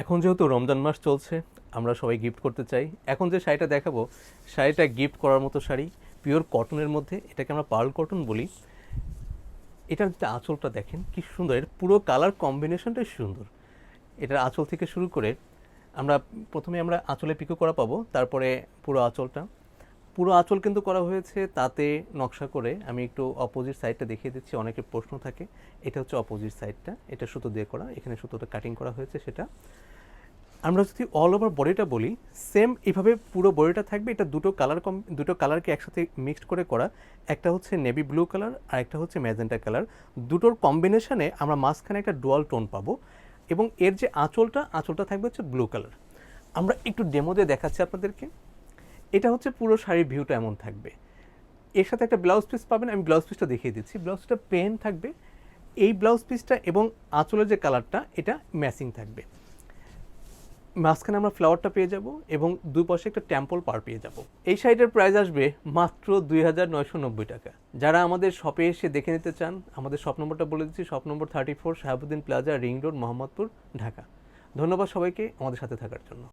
এখন যেহেতু রমজান মাস চলছে, আমরা সবাই গিফট করতে চাই। এখন যে শাড়িটা দেখাবো, শাড়িটা গিফট করার মতো শাড়ি পিওর কটনের মধ্যে, এটাকে আমরা পার্ল কটন বলি। এটার যে আঁচলটা দেখেন, কি সুন্দর। এর পুরো কালার কম্বিনেশনটাই সুন্দর। এটার আঁচল থেকে শুরু করে, আমরা প্রথমে আমরা আঁচলে পিকো করা পাবো, তারপরে পুরো আঁচলটা। পুরো আঁচল কিন্তু করা হয়েছে তাতে নকশা করে আমি একটু অপোজিট সাইডটা দেখিয়ে দিচ্ছি, অনেকের প্রশ্ন থাকে, এটা হচ্ছে অপোজিট সাইডটা এটা সুতো দিয়ে করা, এখানে সুতোটা কাটিং করা হয়েছে সেটা। আমরা যদি অল ওভার বডিটা বলি সেম এভাবে পুরো বডিটা থাকবে, এটা দুটো কালার কম দুটো কালারকে একসাথে মিক্সড করে করা, একটা হচ্ছে নেভি ব্লু কালার আর একটা হচ্ছে ম্যাজেন্টা কালার দুটোর কম্বিনেশনে আমরা মাঝখানে একটা ডুয়াল টোন পাবো, এবং এর যে আঁচলটা আঁচলটা থাকবে হচ্ছে ব্লু কালার আমরা একটু ডেমো দিয়ে দেখাচ্ছি আপনাদেরকে। এটা হচ্ছে পুরো শাড়ির ভিউটা এমন থাকবে। এর সাথে একটা ব্লাউজ পিস পাবেন, আমি ব্লাউজ পিসটা দেখিয়ে দিচ্ছি। ব্লাউজটা পেন থাকবে। এই ব্লাউজ পিসটা এবং আঁচলের যে কালারটা এটা ম্যাচিং থাকবে। মাঝখানে আমরা ফ্লাওয়ারটা পেয়ে যাব এবং দুই পাশে একটা টেম্পল পার পেয়ে যাব। এই শাড়িটার প্রাইস আসবে মাত্র দুই হাজার নয়শো নব্বই টাকা। যারা আমাদের শপে এসে দেখে নিতে চান, আমাদের শপ নম্বরটা বলে দিচ্ছি shop number thirty four Shahabuddin plaza ring road Mohammadpur, Dhaka. ধন্যবাদ সবাইকে আমাদের সাথে থাকার জন্য।